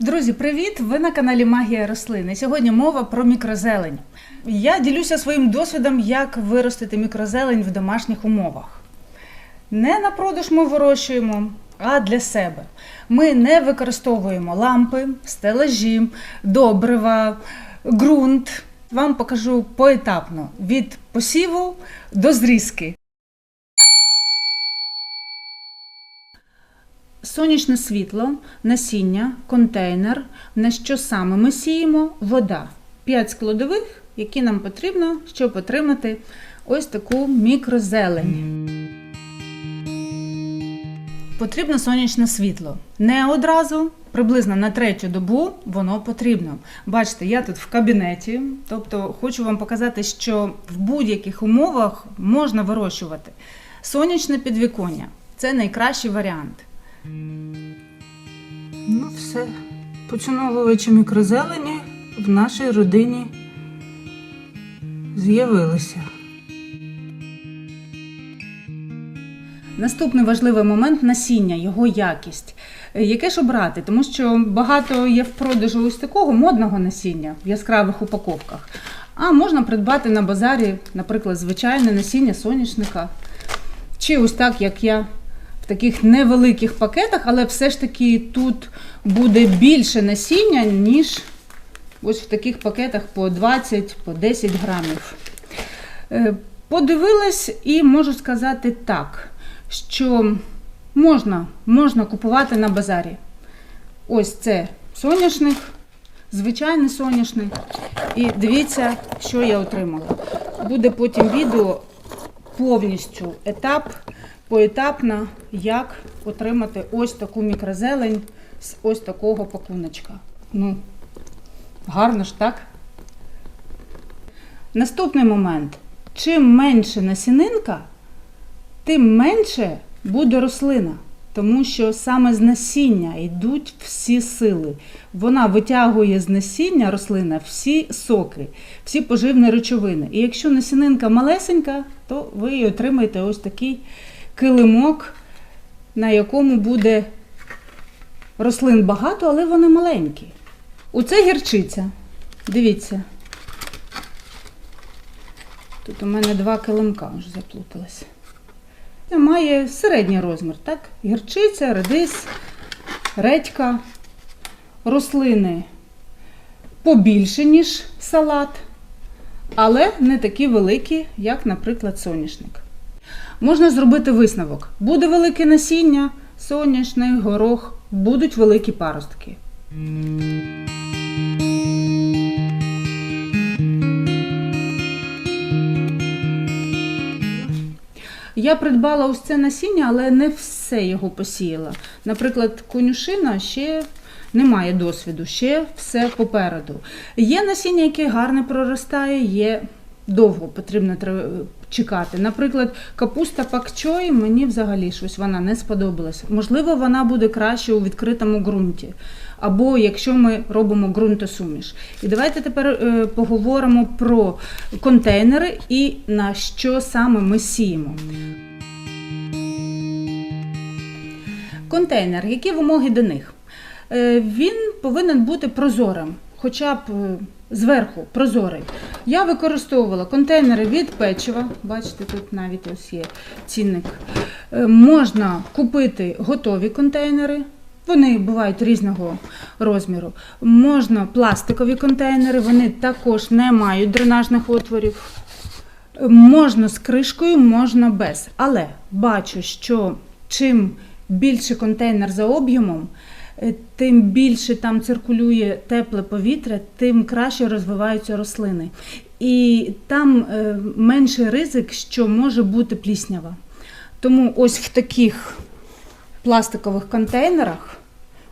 Друзі, привіт! Ви на каналі Магія рослини. Сьогодні мова про мікрозелень. Я ділюся своїм досвідом, як виростити мікрозелень в домашніх умовах. Не на продаж ми вирощуємо, а для себе. Ми не використовуємо лампи, стелажі, добрива, ґрунт. Вам покажу поетапно від посіву до зрізки. Сонячне світло, насіння, контейнер, на що саме ми сіємо, вода. 5 складових, які нам потрібно, щоб отримати ось таку мікрозелень. Потрібно сонячне світло. Не одразу, приблизно на третю добу воно потрібно. Бачите, я тут в кабінеті, тобто хочу вам показати, що в будь-яких умовах можна вирощувати. Сонячне підвіконня це найкращий варіант. Ну, все. Поціновувачі мікрозелені в нашій родині з'явилися. Наступний важливий момент насіння, його якість. Яке ж обрати? Тому що багато є в продажу ось такого модного насіння в яскравих упаковках. А можна придбати на базарі, наприклад, звичайне насіння соняшника. Чи ось так, як я в таких невеликих пакетах, але все ж таки тут буде більше насіння, ніж ось в таких пакетах по 20, по 10 грамів. Е, Подивилась і можу сказати так, що можна, можна купувати на базарі. Ось це соняшник, звичайний соняшник. І дивіться, що я отримала. Буде потім відео повністю етап, поетапно, як отримати ось таку мікрозелень з ось такого пакуночка. Ну, гарно ж, так? Наступний момент. Чим менше насінинка, тим менше буде рослина. Тому що саме з насіння йдуть всі сили. Вона витягує з насіння рослина всі соки, всі поживні речовини. І якщо насінинка малесенька, то ви отримаєте ось такий килимок, на якому буде рослин багато, але вони маленькі. Оце гірчиця. Дивіться. Тут у мене два килимка вже заплуталися. Це має середній розмір, так? Гірчиця, редис, редька, рослини побільше, ніж салат, але не такі великі, як, наприклад, соняшник. Можна зробити висновок. Буде велике насіння, соняшник, горох, будуть великі паростки. Я придбала ось це насіння, але не все його посіяла. Наприклад, конюшина ще не має досвіду, ще все попереду. Є насіння, яке гарно проростає, є довго потрібно чекати. Наприклад, капуста пакчой мені взагалі щось вона не сподобалась. Можливо, вона буде краще у відкритому ґрунті. Або якщо ми робимо ґрунтосуміш. І давайте тепер е, поговоримо про контейнери і на що саме ми сіємо. Контейнер, які вимоги до них? Е, Він повинен бути прозорим, хоча б е, зверху прозорий. Я використовувала контейнери від печива. Бачите, тут навіть ось є цінник. Е, Можна купити готові контейнери. Вони бувають різного розміру. Можна пластикові контейнери, вони також не мають дренажних отворів. Можна з кришкою, можна без. Але бачу, що чим більше контейнер за об'ємом, тим більше там циркулює тепле повітря, тим краще розвиваються рослини. І там е, менший ризик, що може бути пліснява. Тому ось в таких пластикових контейнерах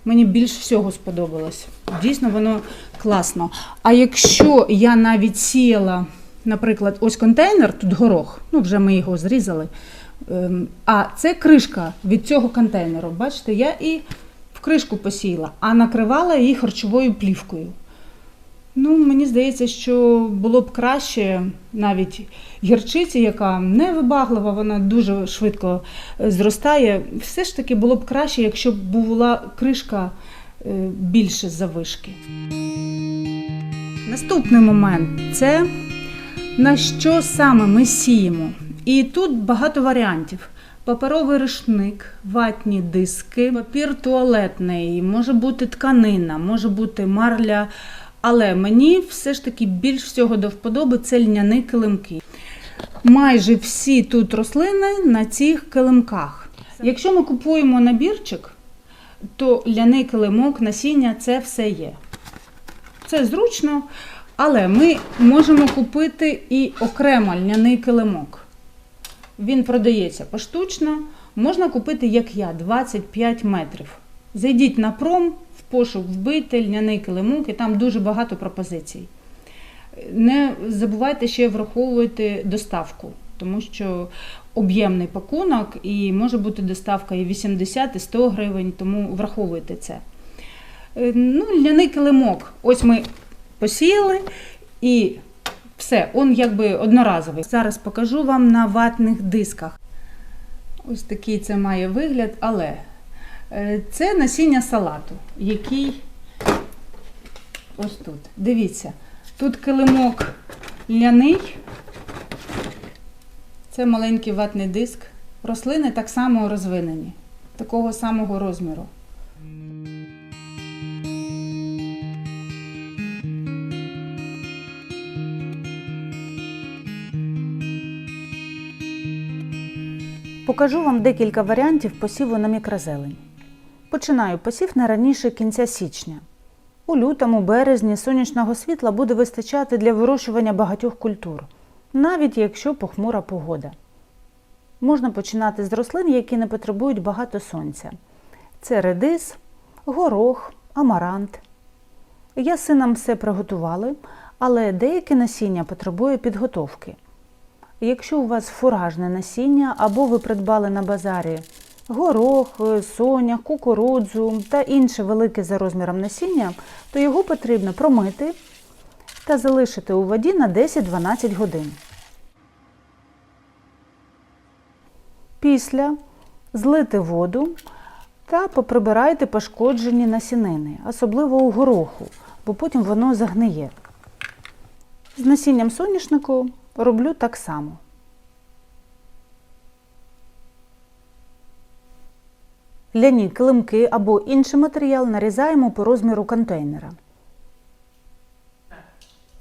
мені більш всього сподобалось. Дійсно, воно класно. А якщо я навіть сіяла, наприклад, ось контейнер, тут горох, ну вже ми його зрізали. ем, А це кришка від цього контейнеру. Бачите, я і кришку посіяла, а накривала її харчовою плівкою. Ну, мені здається, що було б краще навіть гірчиці, яка не вибаглива, вона дуже швидко е, зростає. Все ж таки було б краще, якщо б була кришка е, більше завишки. Наступний момент це на що саме ми сіємо. І тут багато варіантів. Паперовий рушник, ватні диски, папір туалетний, може бути тканина, може бути марля. Але мені все ж таки більш всього до вподоби це льняні килимки. Майже всі тут рослини на цих килимках. Якщо ми купуємо набірчик, то ляний килимок, насіння це все є. Це зручно, але ми можемо купити і окремо льняний килимок. Він продається поштучно. Можна купити, як я, 25 метрів. Зайдіть на пром, в пошук вбити, льняний килимок, і там дуже багато пропозицій. Не забувайте ще враховувати доставку, тому що об'ємний пакунок і може бути доставка і 80, і 100 гривень, тому враховуйте це. Е, Ну, льняний килимок. Ось ми посіяли і все, он якби одноразовий. Зараз покажу вам на ватних дисках. Ось такий це має вигляд, але е, це насіння салату, який ось тут. Дивіться, тут килимок ляний, це маленький ватний диск. Рослини так само розвинені, такого самого розміру. Покажу вам декілька варіантів посіву на мікрозелень. Починаю посів не раніше кінця січня. У лютому, березні сонячного світла буде вистачати для вирощування багатьох культур, навіть якщо похмура погода. Можна починати з рослин, які не потребують багато сонця. Це редис, горох, амарант. Я з все приготували, але деяке насіння потребує підготовки. Якщо у вас фуражне насіння або ви придбали на базарі горох, соня, кукурудзу та інше велике за розміром насіння, то його потрібно промити та залишити у воді на 10-12 годин. Після злити воду та поприбирайте пошкоджені насінини, особливо у гороху, бо потім воно загниє. З насінням соняшнику роблю так само. Ляні килимки або інший матеріал нарізаємо по розміру контейнера.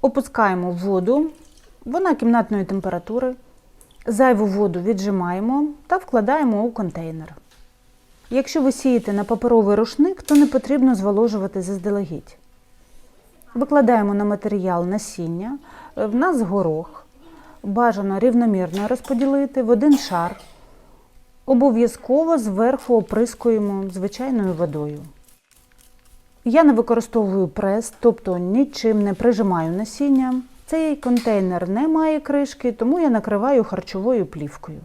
Опускаємо воду, вона кімнатної температури. Зайву воду віджимаємо та вкладаємо у контейнер. Якщо ви сієте на паперовий рушник, то не потрібно зволожувати заздалегідь. Викладаємо на матеріал насіння, в нас горох. Бажано рівномірно розподілити в один шар. Обов'язково зверху оприскуємо звичайною водою. Я не використовую прес, тобто нічим не прижимаю насіння. Цей контейнер не має кришки, тому я накриваю харчовою плівкою.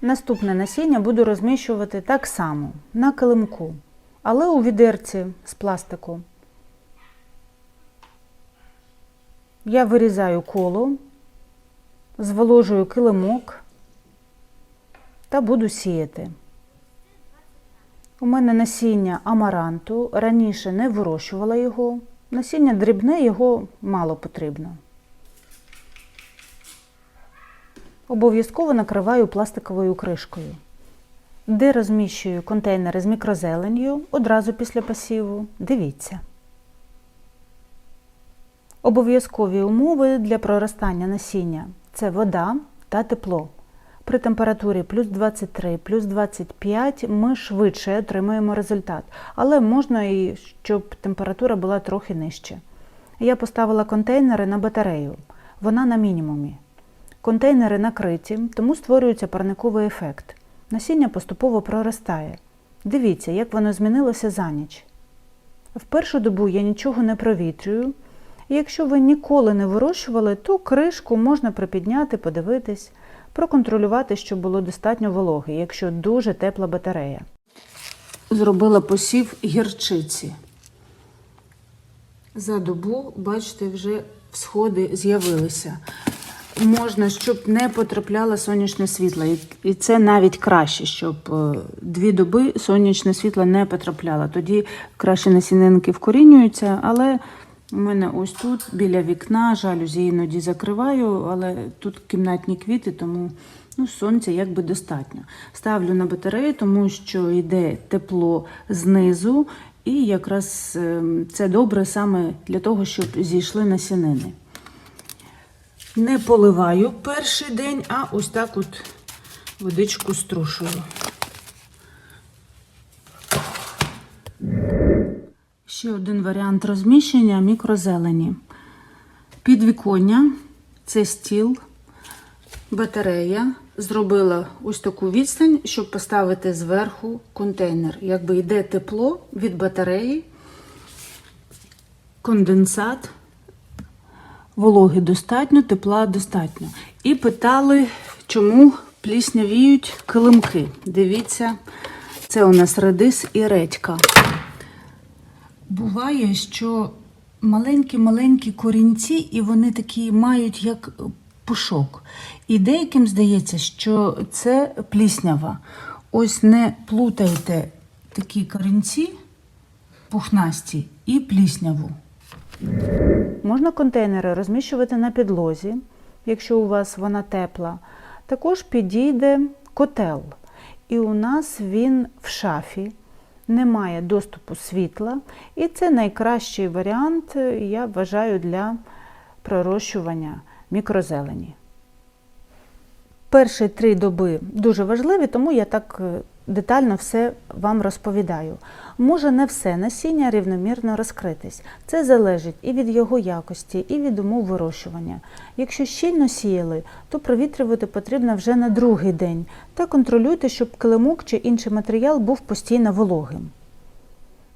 Наступне насіння буду розміщувати так само на килимку, але у відерці з пластику. Я вирізаю коло, зволожую килимок та буду сіяти. У мене насіння амаранту, раніше не вирощувала його. Насіння дрібне, його мало потрібно. Обов'язково накриваю пластиковою кришкою. Де розміщую контейнери з мікрозеленью одразу після посіву, дивіться. Обов'язкові умови для проростання насіння це вода та тепло. При температурі плюс 23, плюс 25 ми швидше отримуємо результат, але можна і щоб температура була трохи нижче. Я поставила контейнери на батарею, вона на мінімумі. Контейнери накриті, тому створюється парниковий ефект. Насіння поступово проростає. Дивіться, як воно змінилося за ніч. В першу добу я нічого не провітрюю. І якщо ви ніколи не вирощували, то кришку можна припідняти, подивитись, проконтролювати, щоб було достатньо вологи, якщо дуже тепла батарея. Зробила посів гірчиці. За добу, бачите, вже всходи з'явилися. можна, щоб не потрапляло сонячне світло. І- це навіть краще, щоб е, дві доби сонячне світло не потрапляло. Тоді краще насінинки вкорінюються, але у мене ось тут біля вікна жалюзі іноді закриваю, але тут кімнатні квіти, тому ну, сонця якби достатньо. Ставлю на батарею, тому що йде тепло знизу, і якраз ем, це добре саме для того, щоб зійшли насінини. Не поливаю перший день, а ось так от водичку струшую. Ще один варіант розміщення мікрозелені. Підвіконня це стіл, батарея. Зробила ось таку відстань, щоб поставити зверху контейнер. Якби йде тепло від батареї, конденсат, вологи достатньо, тепла достатньо. І питали, чому пліснявіють килимки. Дивіться, це у нас редис і редька. Буває, що маленькі-маленькі корінці, і вони такі мають як пушок. І деяким здається, що це пліснява. Ось не плутайте такі корінці пухнасті і плісняву. Можна контейнери розміщувати на підлозі, якщо у вас вона тепла. Також підійде котел. І у нас він в шафі, немає доступу світла. І це найкращий варіант, я вважаю, для пророщування мікрозелені. Перші три доби дуже важливі, тому я так е, детально все вам розповідаю. Може не все насіння рівномірно розкритись. Це залежить і від його якості, і від умов вирощування. Якщо щільно сіяли, то провітрювати потрібно вже на другий день та контролюйте, щоб килимок чи інший матеріал був постійно вологим.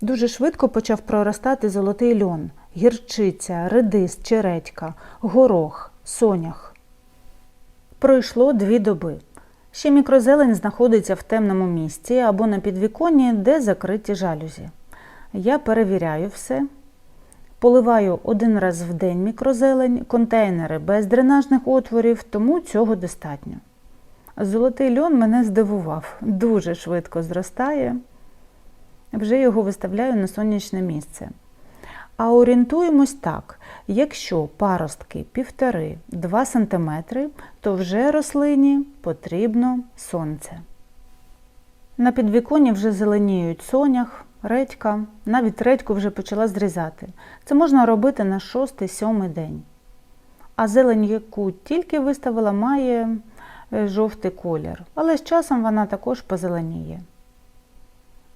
Дуже швидко почав проростати золотий льон, гірчиця, редис, чередька, горох, сонях. Пройшло дві доби. Ще мікрозелень знаходиться в темному місці або на підвіконні, де закриті жалюзі. Я перевіряю все. Поливаю один раз в день мікрозелень, контейнери без дренажних отворів, тому цього достатньо. Золотий льон мене здивував, дуже швидко зростає. Вже його виставляю на сонячне місце. А орієнтуємось так: якщо паростки 1,5-2 см, то вже рослині потрібно сонце. На підвіконні вже зеленіють сонях, редька, навіть редьку вже почала зрізати. Це можна робити на 6-7 день. А зелень, яку тільки виставила, має е, жовтий колір, але з часом вона також позеленіє.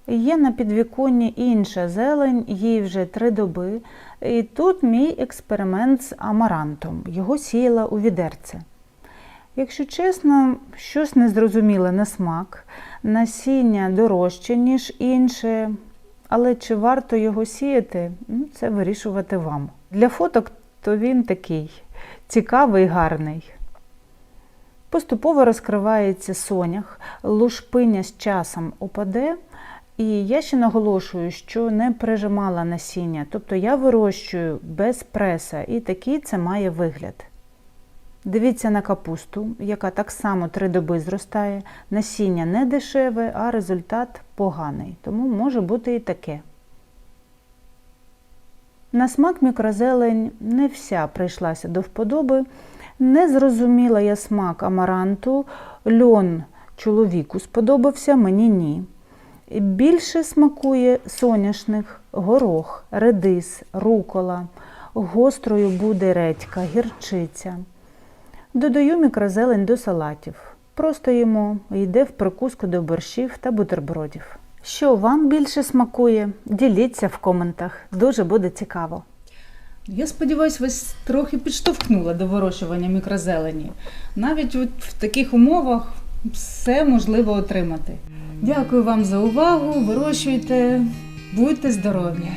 Є на підвіконні інша зелень, їй вже три доби. І тут мій експеримент з амарантом. Його сіяла у відерце. Якщо чесно, щось незрозуміле на смак, насіння дорожче, ніж інше, але чи варто його сіяти, ну, це вирішувати вам. Для фоток то він такий цікавий, гарний. Поступово розкривається сонях, лушпиня з часом опаде. І я ще наголошую, що не прижимала насіння, тобто я вирощую без преса, і такий це має вигляд. Дивіться на капусту, яка так само три доби зростає. Насіння не дешеве, а результат поганий, тому може бути і таке. На смак мікрозелень не вся прийшлася до вподоби. Не зрозуміла я смак амаранту, льон чоловіку сподобався, мені ні. Більше смакує соняшник, горох, редис, рукола, гострою буде редька, гірчиця. Додаю мікрозелень до салатів. Просто їмо, йде в прикуску до борщів та бутербродів. Що вам більше смакує? Діліться в коментах, дуже буде цікаво. Я сподіваюся, вас трохи підштовхнула до вирощування мікрозелені. Навіть от в таких умовах все можливо отримати. Дякую вам за увагу. Вирощуйте, будьте здорові!